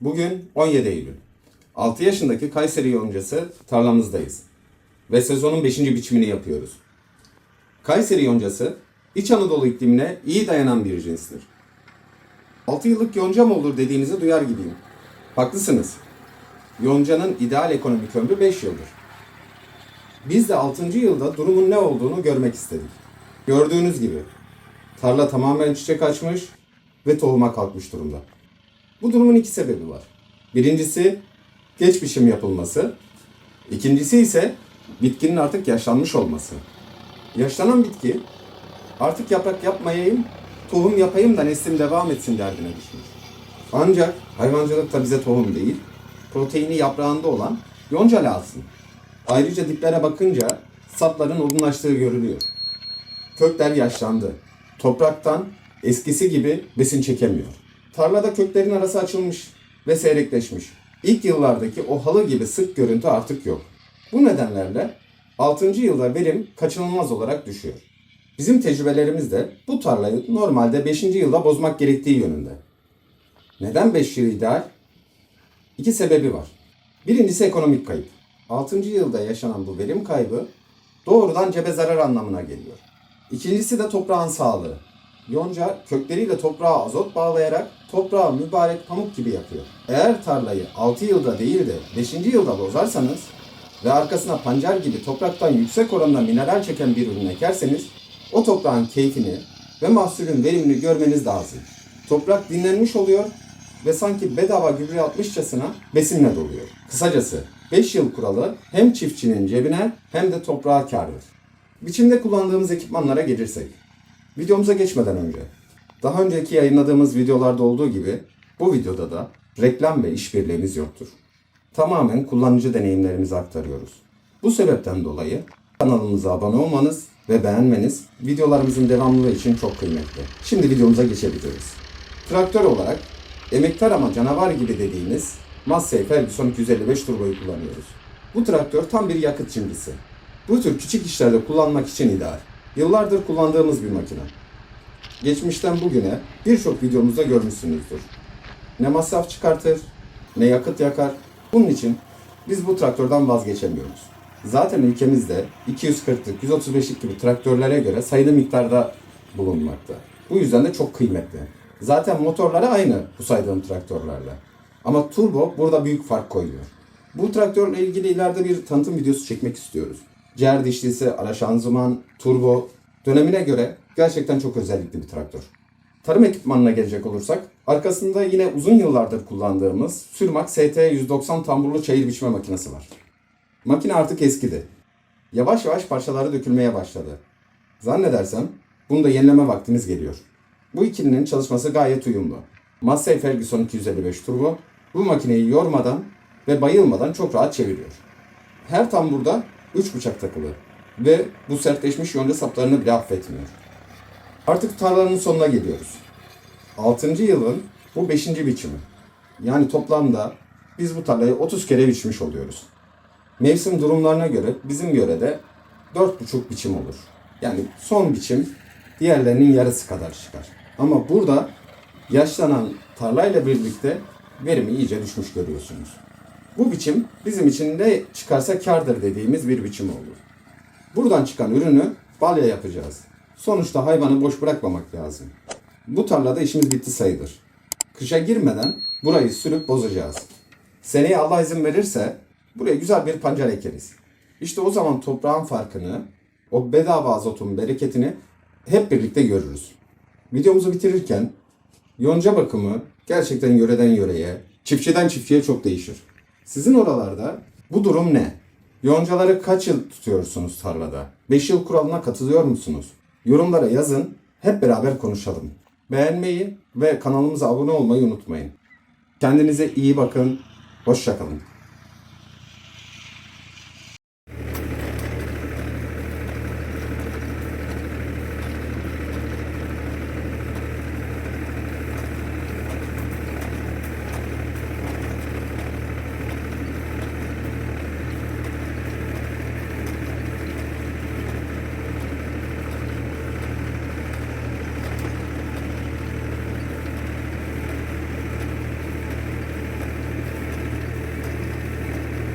Bugün 17 Eylül. 6 yaşındaki Kayseri yoncası tarlamızdayız. Ve sezonun 5. biçimini yapıyoruz. Kayseri yoncası İç Anadolu iklimine iyi dayanan bir cinstir. 6 yıllık yonca mı olur dediğinizi duyar gibiyim. Haklısınız. Yoncanın ideal ekonomik ömrü 5 yıldır. Biz de 6. yılda durumun ne olduğunu görmek istedik. Gördüğünüz gibi tarla tamamen çiçek açmış ve tohuma kalkmış durumda. Bu durumun iki sebebi var. Birincisi geç biçim yapılması. İkincisi ise bitkinin artık yaşlanmış olması. Yaşlanan bitki artık yaprak yapmayayım, tohum yapayım da neslim devam etsin derdine düşmüş. Ancak hayvancılıkta bize tohum değil, proteini yaprağında olan yonca lazım. Ayrıca diplere bakınca sapların olgunlaştığı görülüyor. Kökler yaşlandı. Topraktan eskisi gibi besin çekemiyor. Tarlada köklerin arası açılmış ve seyrekleşmiş. İlk yıllardaki o halı gibi sık görüntü artık yok. Bu nedenlerle 6. yılda verim kaçınılmaz olarak düşüyor. Bizim tecrübelerimiz de bu tarlayı normalde 5. yılda bozmak gerektiği yönünde. Neden 5 yıl ideal? İki sebebi var. Birincisi ekonomik kayıp. 6. yılda yaşanan bu verim kaybı doğrudan cebe zarar anlamına geliyor. İkincisi de toprağın sağlığı. Yonca kökleriyle toprağa azot bağlayarak toprağı mübarek pamuk gibi yapıyor. Eğer tarlayı 6 yılda değil de 5. yılda bozarsanız ve arkasına pancar gibi topraktan yüksek oranda mineral çeken bir ürün ekerseniz o toprağın keyfini ve mahsulün verimini görmeniz lazım. Toprak dinlenmiş oluyor ve sanki bedava gübre atmışçasına besinle doluyor. Kısacası 5 yıl kuralı hem çiftçinin cebine hem de toprağa kârdır. Biçimde kullandığımız ekipmanlara gelirsek. Videomuza geçmeden önce, daha önceki yayınladığımız videolarda olduğu gibi bu videoda da reklam ve işbirliğimiz yoktur. Tamamen kullanıcı deneyimlerimizi aktarıyoruz. Bu sebepten dolayı kanalımıza abone olmanız ve beğenmeniz videolarımızın devamlılığı için çok kıymetli. Şimdi videomuza geçebiliriz. Traktör olarak emektar ama canavar gibi dediğimiz Massey Ferguson 255 turboyu kullanıyoruz. Bu traktör tam bir yakıt cimrisi. Bu tür küçük işlerde kullanmak için ideal. Yıllardır kullandığımız bir makine. Geçmişten bugüne birçok videomuzda görmüşsünüzdür. Ne masraf çıkartır, ne yakıt yakar. Bunun için biz bu traktörden vazgeçemiyoruz. Zaten ülkemizde 240'lık, 135'lik gibi traktörlere göre sayılı miktarda bulunmakta. Bu yüzden de çok kıymetli. Zaten motorları aynı bu saydığım traktörlerle. Ama turbo burada büyük fark koyuyor. Bu traktörle ilgili ileride bir tanıtım videosu çekmek istiyoruz. Ciğer dişlisi, ara şanzıman, turbo dönemine göre gerçekten çok özellikli bir traktör. Tarım ekipmanına gelecek olursak, arkasında yine uzun yıllardır kullandığımız Sürmax ST190 tamburlu çayır biçme makinesi var. Makine artık eskidi. Yavaş yavaş parçaları dökülmeye başladı. Zannedersem bunu da yenileme vaktimiz geliyor. Bu ikilinin çalışması gayet uyumlu. Massey Ferguson 255 turbo bu makineyi yormadan ve bayılmadan çok rahat çeviriyor. Her tamburda 3 bıçak takılı ve bu sertleşmiş yonca saplarını bile affetmiyor. Artık tarlanın sonuna geliyoruz. 6. yılın bu 5. biçimi. Yani toplamda biz bu tarlayı 30 kere biçmiş oluyoruz. Mevsim durumlarına göre bizim yörede 4,5 biçim olur. Yani son biçim diğerlerinin yarısı kadar çıkar. Ama burada yaşlanan tarlayla birlikte verimi iyice düşmüş görüyorsunuz. Bu biçim bizim için ne çıkarsa kardır dediğimiz bir biçim olur. Buradan çıkan ürünü balya yapacağız. Sonuçta hayvanı boş bırakmamak lazım. Bu tarlada işimiz bitti sayılır. Kışa girmeden burayı sürüp bozacağız. Seneye Allah izin verirse buraya güzel bir pancar ekeriz. İşte o zaman toprağın farkını, o bedava azotun bereketini hep birlikte görürüz. Videomuzu bitirirken yonca bakımı gerçekten yöreden yöreye, çiftçiden çiftçiye çok değişir. Sizin oralarda bu durum ne? Yoncaları kaç yıl tutuyorsunuz tarlada? 5 yıl kuralına katılıyor musunuz? Yorumlara yazın, hep beraber konuşalım. Beğenmeyi ve kanalımıza abone olmayı unutmayın. Kendinize iyi bakın, hoşçakalın.